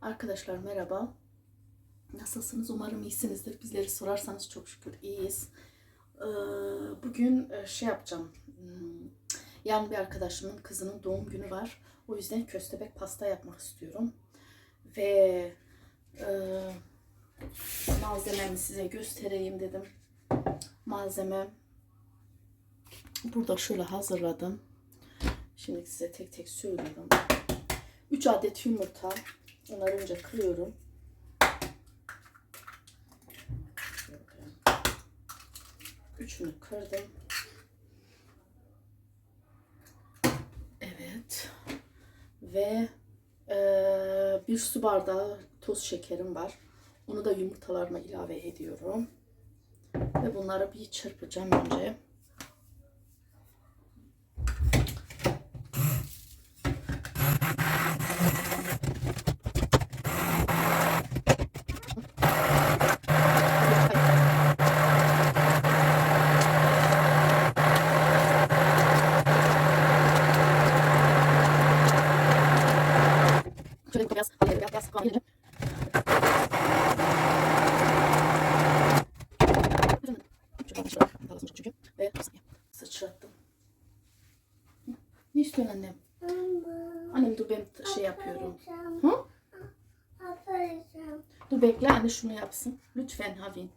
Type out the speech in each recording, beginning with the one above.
Arkadaşlar merhaba. Nasılsınız? Umarım iyisinizdir. Bizleri sorarsanız çok şükür iyiyiz. Ee, Bugün e, şey yapacağım. Hmm, Yani bir arkadaşımın kızının doğum günü var. O yüzden köstebek pasta yapmak istiyorum. Ve e, malzememi size göstereyim dedim. Malzemem burada şöyle hazırladım. Şimdi size tek tek söylüyorum. 3 adet yumurta. Kırıyorum. Şöyle. Üçünü kırdım. Evet. Ve eee, bir su bardağı toz şekerim var. Onu da yumurtalarıma ilave ediyorum. Ve bunları bir çırpacağım önce. Şöyle biraz, biraz, biraz kahve edelim. Şuradan şuraya kalsın çünkü. Ve sıçrattım. Ne istiyorsun annem? Annem dur ben şey yapıyorum. Hı? Dur bekle anne şunu yapsın. Lütfen Havin.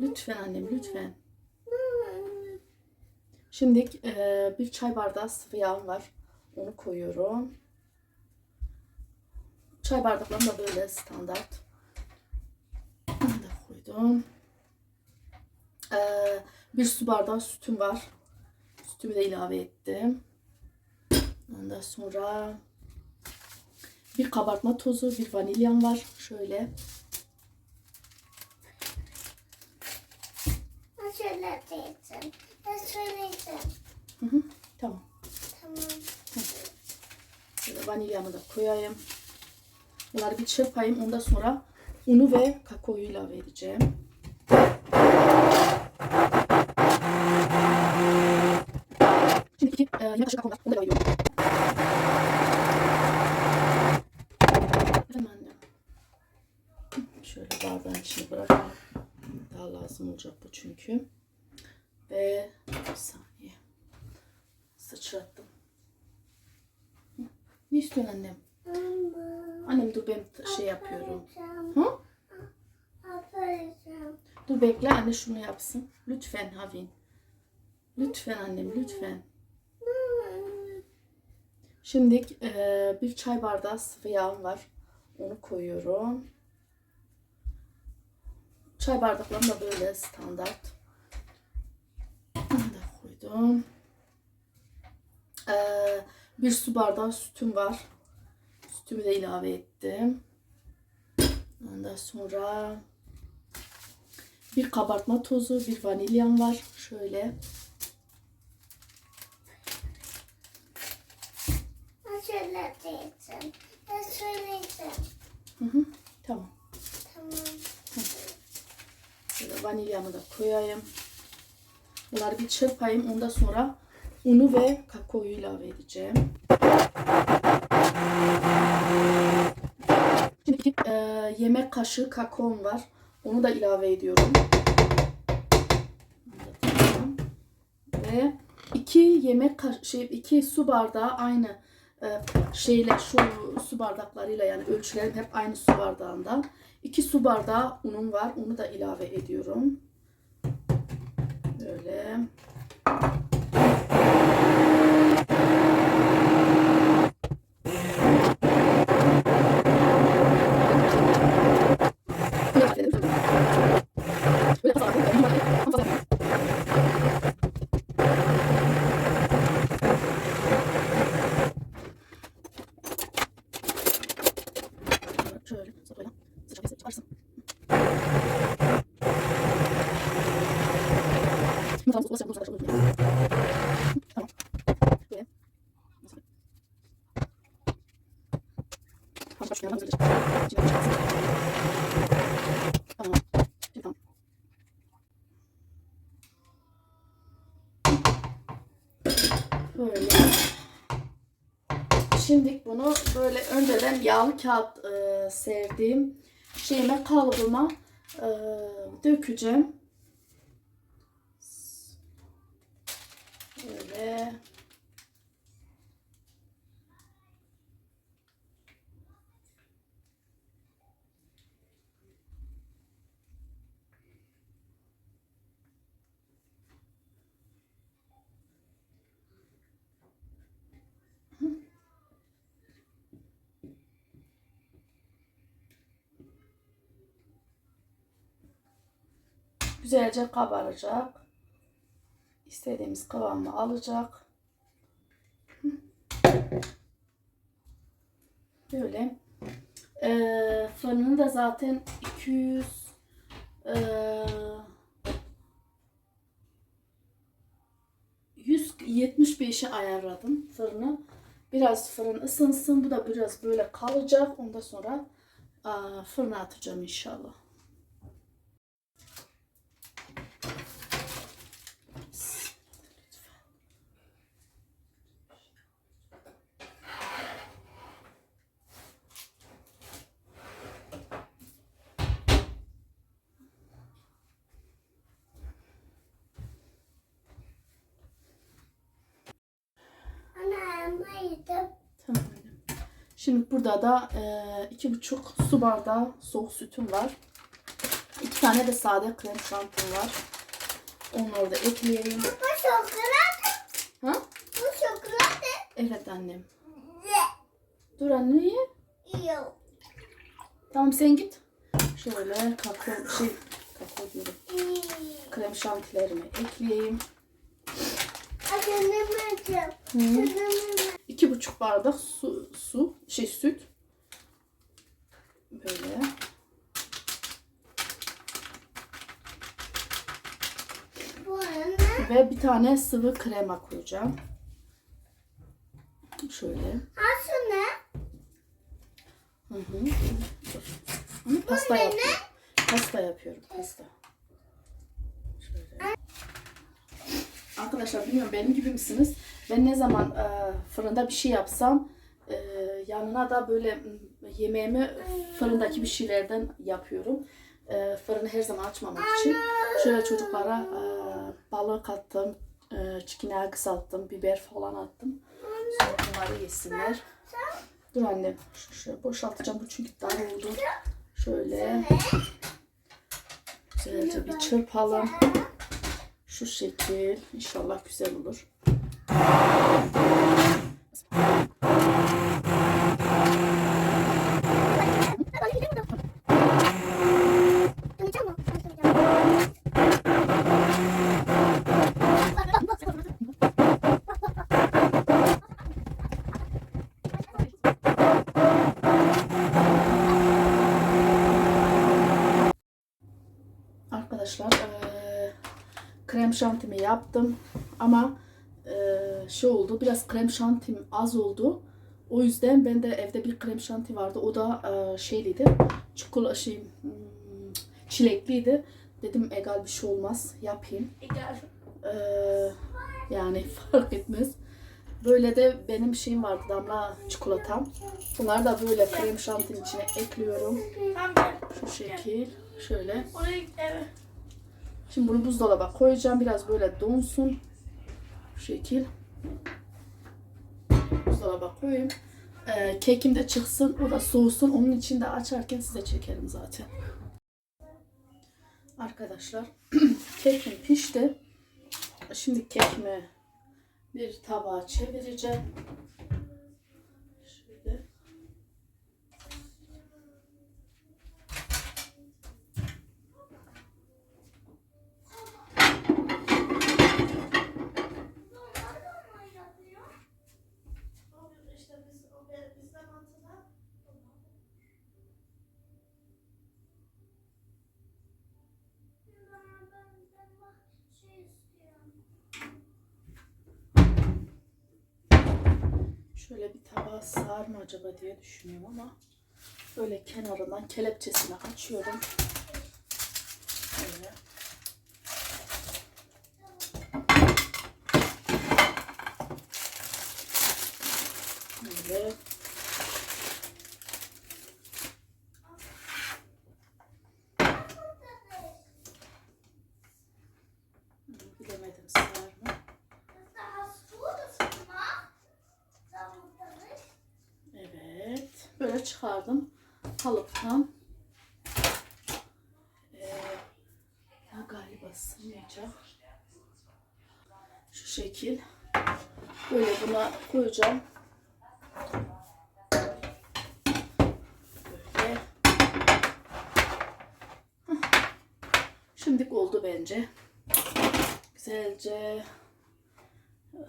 Lütfen annem lütfen. Şimdi e, bir çay bardağı sıvı yağım var. Onu koyuyorum. Çay bardaklarım da böyle standart. Onu da koydum. Ee, bir su bardağı sütüm var. Sütümü de ilave ettim. Ondan sonra bir kabartma tozu, bir vanilyam var. Şöyle. Şöyle diyeceğim. Ben söyleyeceğim. Hı hı, tamam. Tamam. Şöyle vanilyamı da koyayım. Bunları bir çırpayım. Ondan sonra unu ve kakaoyu ilave edeceğim. Şimdi iki e, yemek kaşığı kakao var. Onu da ilave ediyorum. Efendim annem. Şöyle bardağın içine bırakalım. Daha lazım çünkü. Ve bir saniye. Sıçrattım. Ne istiyorsun annem? Annem dur ben şey yapıyorum. Hı? Dur bekle anne şunu yapsın. Lütfen Havin. Lütfen annem lütfen. Şimdi e, bir çay bardağı sıvı yağım var. Onu koyuyorum. Çay bardaklarım da böyle standart. Onu da koydum. E, bir su bardağı sütüm var. Sütümü de ilave ettim. Ondan sonra bir kabartma tozu, bir vanilyam var. Şöyle. Şöyle diyeceğim. Ben söyleyeceğim. Hı hı. Tamam. Şöyle vanilyamı da koyayım. Bunları bir çırpayım. Ondan sonra unu ve kakaoyu ilave edeceğim. Şimdi iki e, yemek kaşığı kakaom var. Onu da ilave ediyorum. Ve iki yemek kaş- şey iki su bardağı aynı e, şeyle şu su bardaklarıyla yani ölçülerim hep aynı su bardağında. İki su bardağı unum var. Onu da ilave ediyorum. Böyle fazla Şöyle sıcak sıcak çıkarsın. Yumurtamız olsa bu kadar olur. Tamam. Böyle. Nasıl? Tamam, şu yandan güzelce. İçinden çıkarsın. Tamam. Şimdi tamam. Böyle. Şimdi bunu böyle ön önceden yağlı kağıt e, sevdiğim şeyime kalıbıma e, dökeceğim. Böyle. Güzelce kabaracak. İstediğimiz kıvamı alacak. Böyle. Ee, fırını da zaten 200 ee, 175'e ayarladım fırını. Biraz fırın ısınsın. Bu da biraz böyle kalacak. Ondan sonra aa, fırına atacağım inşallah. Ana elma yedim. Tamam. annem. Şimdi burada da e, iki buçuk su bardağı soğuk sütüm var. İki tane de sade krem şantim var. Onları da ekleyeyim. Bu şokolat. Ha? Bu şokolat. Evet annem. Dur anne. Yok. Tamam sen git. Şöyle kakao şey kakao diyorum. Krem şantilerimi ekleyeyim. İki buçuk bardak su, su şey süt. Böyle. Ve bir tane sıvı krema koyacağım. Şöyle. aslında Hı hı. Pasta yapıyorum. Pasta yapıyorum. Pasta. Şöyle. Arkadaşlar bilmiyorum benim gibi misiniz? Ben ne zaman e, fırında bir şey yapsam e, yanına da böyle yemeğimi fırındaki bir şeylerden yapıyorum. E, fırını her zaman açmamak için. Şöyle çocuklara e, balık attım, e, çikine kısalttım, biber falan attım. Sonra bunları yesinler. Dur annem. Şöyle boşaltacağım bu çünkü dar oldu. Şöyle. Güzelce bir çırpalım. Şu şekil. İnşallah güzel olur. Arkadaşlar krem şantimi yaptım ama eee şey oldu biraz krem şantim az oldu. O yüzden ben de evde bir krem şanti vardı. O da eee, şeyliydi. Çikolata şey hmm, çilekliydi. Dedim egal bir şey olmaz yapayım. Eee, yani fark etmez. Böyle de benim şeyim vardı damla çikolatam. Bunları da böyle krem şantinin içine ekliyorum. Şu şekil. Şöyle. Şimdi bunu buzdolaba koyacağım. Biraz böyle donsun. Bu şekil. Buzdolaba koyayım. Ee, kekim de çıksın. O da soğusun. Onun için de açarken size çekerim zaten. Arkadaşlar kekim pişti. Şimdi kekimi bir tabağa çevireceğim. Şöyle. Şöyle bir tabağa sığar mı acaba diye düşünüyorum ama böyle kenarından kelepçesini açıyorum. Böyle. Çıkardım kalıptan. Ee, galiba sığmayacak. Şu şekil. Böyle buna koyacağım. Böyle. Şimdilik oldu bence. Güzelce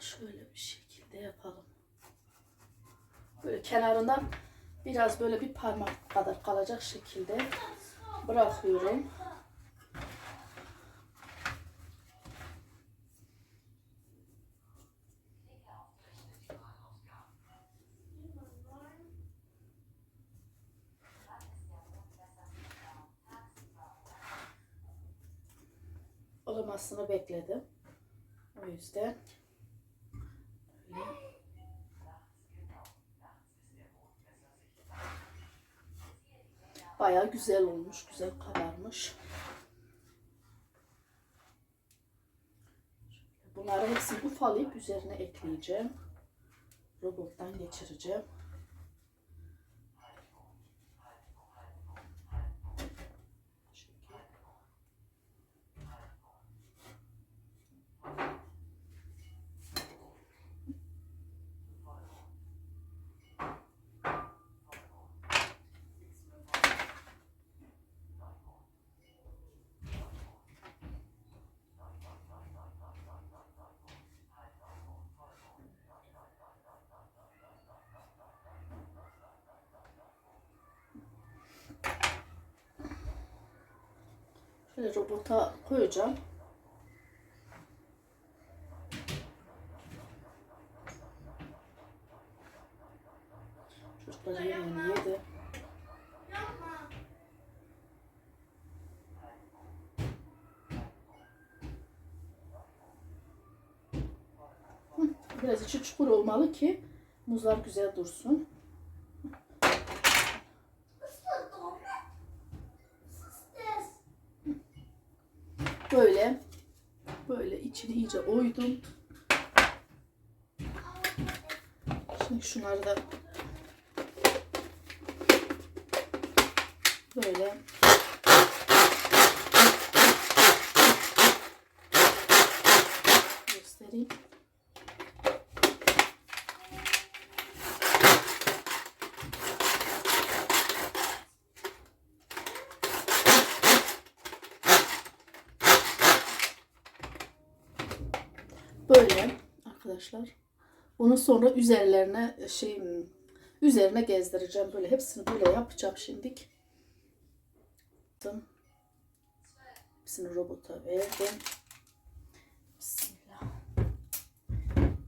şöyle bir şekilde yapalım. Böyle kenarından biraz böyle bir parmak kadar kalacak şekilde bırakıyorum. Olamasını bekledim. O yüzden böyle Bayağı güzel olmuş, güzel kabarmış. Bunları hepsini ufalayıp üzerine ekleyeceğim. Robottan geçireceğim. Şöyle robota koyacağım. Çocuklar yemeğini yedi. Biraz içi çukur olmalı ki muzlar güzel dursun. Böyle böyle içini iyice oydum. Şimdi şunları da böyle göstereyim. Böyle arkadaşlar. Bunu sonra üzerlerine şey üzerine gezdireceğim. Böyle hepsini böyle yapacağım şimdik. Hepsini robota verdim. Bismillah.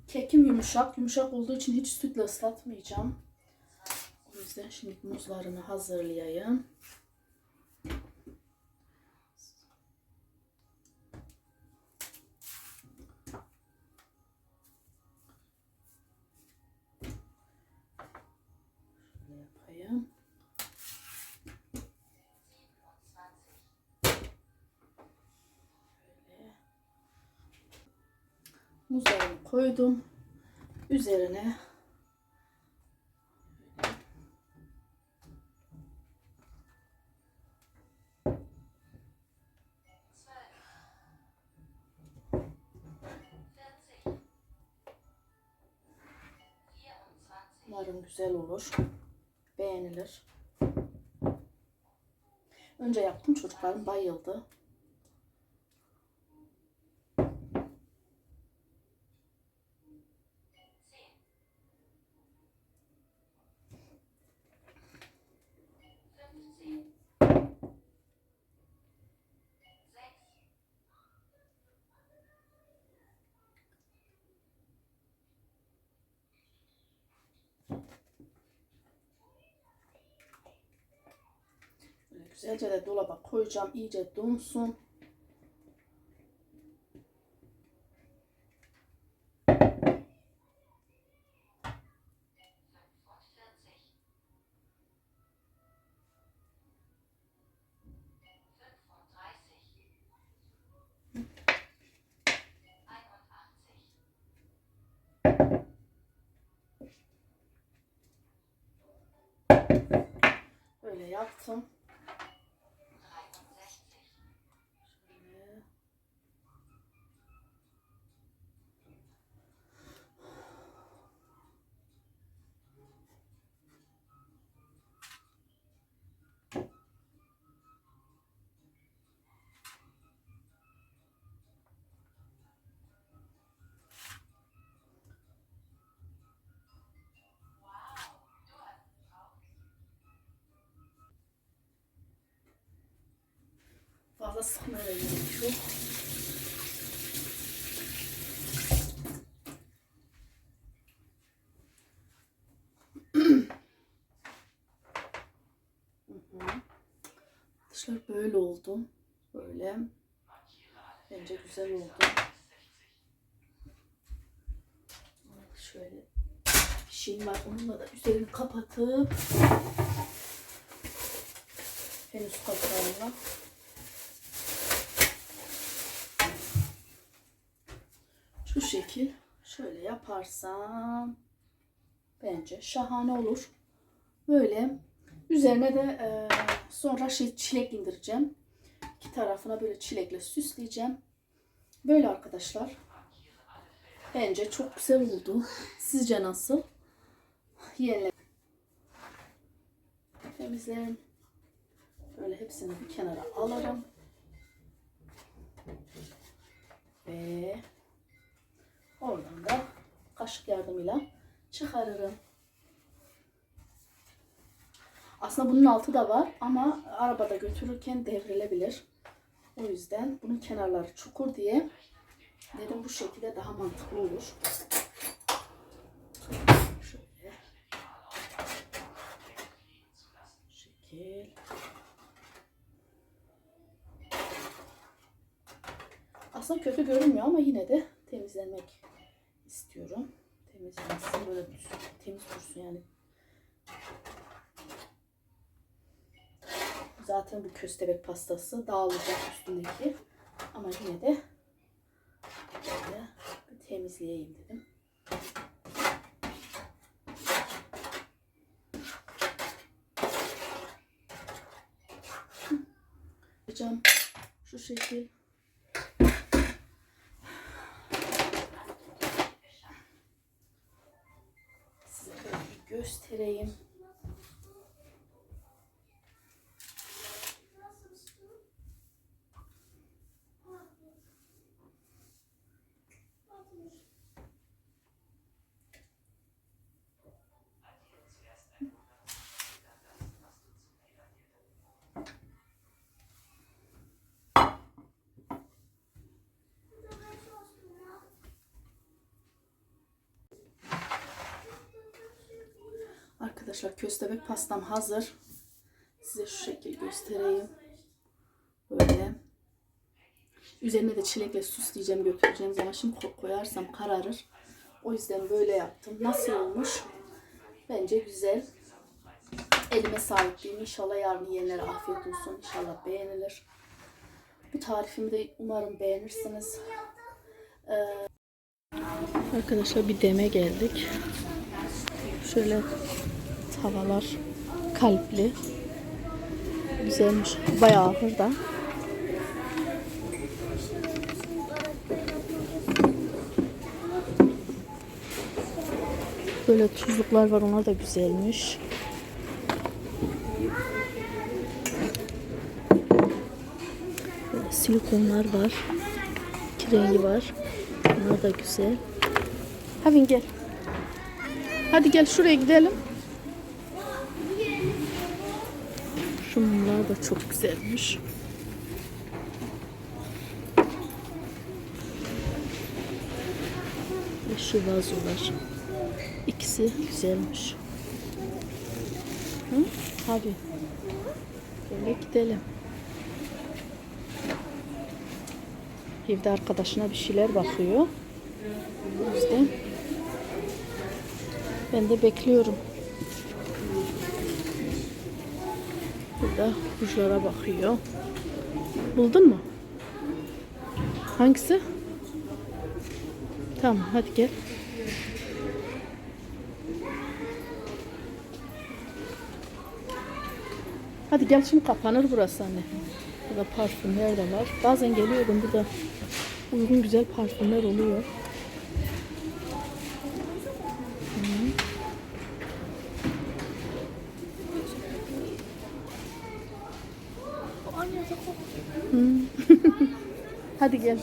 Kekim yumuşak. Yumuşak olduğu için hiç sütle ıslatmayacağım. O yüzden şimdi muzlarını hazırlayayım. Muzlarımı koydum. Üzerine Umarım güzel olur. Beğenilir. Önce yaptım çocuklarım bayıldı. Güzelce de dolaba koyacağım. iyice donsun. Fazla sıkmaya gerek yok. Dışlar böyle oldu. Böyle. Bence güzel oldu. Şöyle bir şeyim var. Onunla da üzerini kapatıp henüz kapağımla Şu şekil şöyle yaparsam bence şahane olur. Böyle üzerine de e, sonra şey çilek indireceğim. İki tarafına böyle çilekle süsleyeceğim. Böyle arkadaşlar. Bence çok güzel oldu. Sizce nasıl? Yiyelim. Temizlerim. Böyle hepsini bir kenara alırım. Ve Oradan da kaşık yardımıyla çıkarırım. Aslında bunun altı da var ama arabada götürürken devrilebilir. O yüzden bunun kenarları çukur diye dedim bu şekilde daha mantıklı olur. Şöyle. Şekil. Aslında kötü görünmüyor ama yine de temizlemek istiyorum. Temizlensin böyle temiz dursun yani. Zaten bu köstebek pastası dağılacak üstündeki. Ama yine de böyle bir temizleyeyim dedim. Yapacağım şu şekil. Size böyle bir göstereyim. Arkadaşlar köstebek pastam hazır. Size şu şekil göstereyim. Böyle. Üzerine de çilekle süsleyeceğim götüreceğim zaman şimdi ko- koyarsam kararır. O yüzden böyle yaptım. Nasıl olmuş? Bence güzel. Elime sahipliyim. İnşallah yarın yiyenlere afiyet olsun. İnşallah beğenilir. Bu tarifimi de umarım beğenirsiniz. Ee, arkadaşlar bir deme geldik. Şöyle tavalar kalpli. Güzelmiş. Bayağı ağır da. Böyle tuzluklar var. Onlar da güzelmiş. Silikonlar var. İki rengi var. Bunlar da güzel. Havin gel. Hadi gel şuraya gidelim. Şu mumlar da çok güzelmiş. Ve şu vazolar. İkisi güzelmiş. Hı? Hadi. Böyle gidelim. Evde arkadaşına bir şeyler bakıyor. O yüzden ben de bekliyorum. Burada rujlara bakıyor. Buldun mu? Hangisi? Tamam hadi gel. Hadi gel şimdi kapanır burası anne. Burada parfümler de var. Bazen geliyorum burada uygun güzel parfümler oluyor. Hadi gel.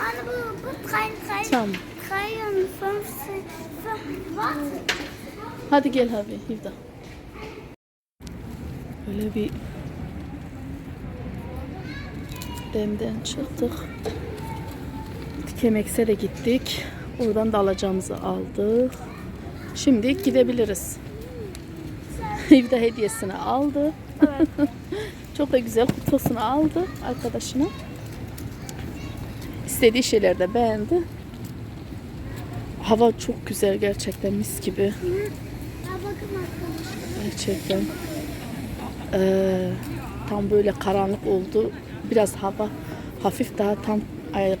Anne bu, bu drei, drei, Tamam. 53, was? Hadi gel abi Hivda. Böyle bir demden çıktık. Kemekse de gittik. Oradan da alacağımızı aldık. Şimdi gidebiliriz. Hivda hediyesini aldı. Çok da güzel kutusunu aldı arkadaşına. İstediği şeyler de beğendi. Hava çok güzel gerçekten mis gibi. Gerçekten. Ee, tam böyle karanlık oldu. Biraz hava hafif daha tam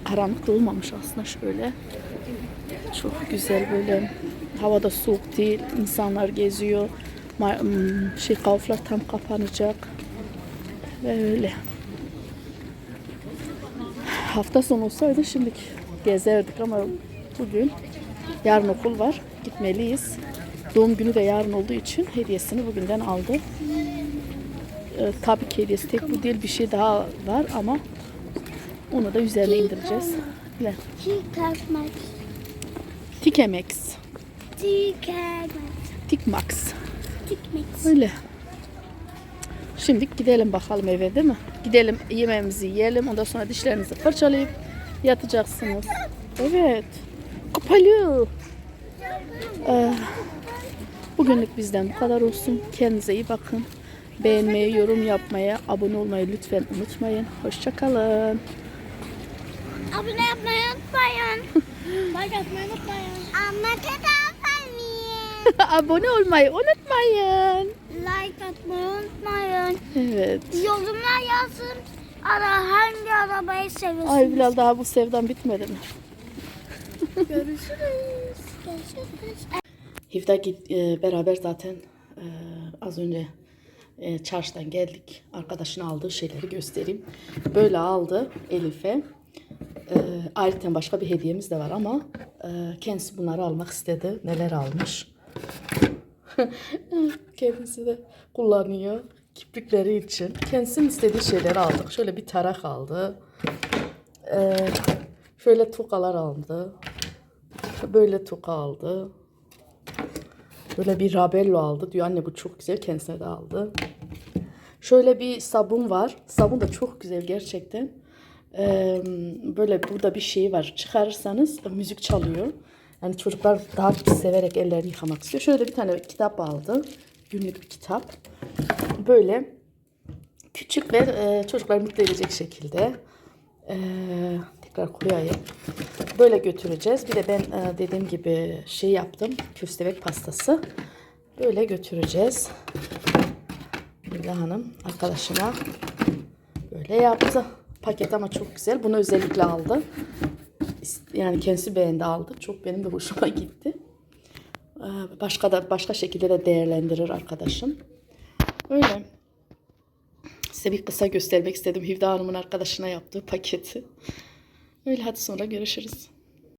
karanlık da olmamış aslında şöyle. Çok güzel böyle. Havada soğuk değil. insanlar geziyor. Şey kavuflar tam kapanacak. Ve öyle. Hafta sonu olsaydı şimdi gezerdik ama bugün yarın okul var. Gitmeliyiz. Doğum günü de yarın olduğu için hediyesini bugünden aldı. Ee, tabii ki hediyesi tek bu değil bir şey daha var ama onu da üzerine indireceğiz. Öyle. Tikmax. Tikemex, Tikmax. Tikmax. Tikmax. Öyle. Şimdi gidelim bakalım eve değil mi? Gidelim yemeğimizi yiyelim. Ondan sonra dişlerinizi fırçalayıp yatacaksınız. Evet. Kapalı. Ee, bugünlük bizden bu kadar olsun. Kendinize iyi bakın. Beğenmeyi, yorum yapmayı, abone olmayı lütfen unutmayın. Hoşçakalın. Abone yapmayı unutmayın. like atmayı unutmayın. Anlatı da abone olmayı unutmayın. Like atmayı unutmayın. Evet. Yorumlar yazın. Ara hangi arabayı seviyorsunuz? Ay Bilal daha bu sevdan bitmedi mi? Görüşürüz. Görüşürüz. Git, e, beraber zaten e, az önce e, çarşıdan geldik. Arkadaşın aldığı şeyleri göstereyim. Böyle aldı Elif'e. E, ayrıca başka bir hediyemiz de var ama e, kendisi bunları almak istedi. Neler almış. Kendisi de kullanıyor. Kiprikleri için. Kendisinin istediği şeyleri aldık. Şöyle bir tarak aldı. E, şöyle tokalar aldı. Böyle toka aldı. Böyle bir rabello aldı. Diyor anne bu çok güzel. Kendisine de aldı. Şöyle bir sabun var. Sabun da çok güzel gerçekten. Ee, böyle burada bir şey var. Çıkarırsanız müzik çalıyor. Yani çocuklar daha severek ellerini yıkamak istiyor. Şöyle bir tane kitap aldı. Günlük bir kitap. Böyle küçük ve e, çocukları mutlu edecek şekilde. Ee, tekrar koyayım. Böyle götüreceğiz. Bir de ben e, dediğim gibi şey yaptım. Köstebek pastası. Böyle götüreceğiz. Bilda Hanım arkadaşına böyle yaptı. Paket ama çok güzel. Bunu özellikle aldı. Yani kendisi beğendi aldı. Çok benim de hoşuma gitti. Ee, Başka da başka şekilde de değerlendirir arkadaşım. Öyle. Size bir kısa göstermek istedim. Hivda Hanım'ın arkadaşına yaptığı paketi. Öyle hadi sonra görüşürüz.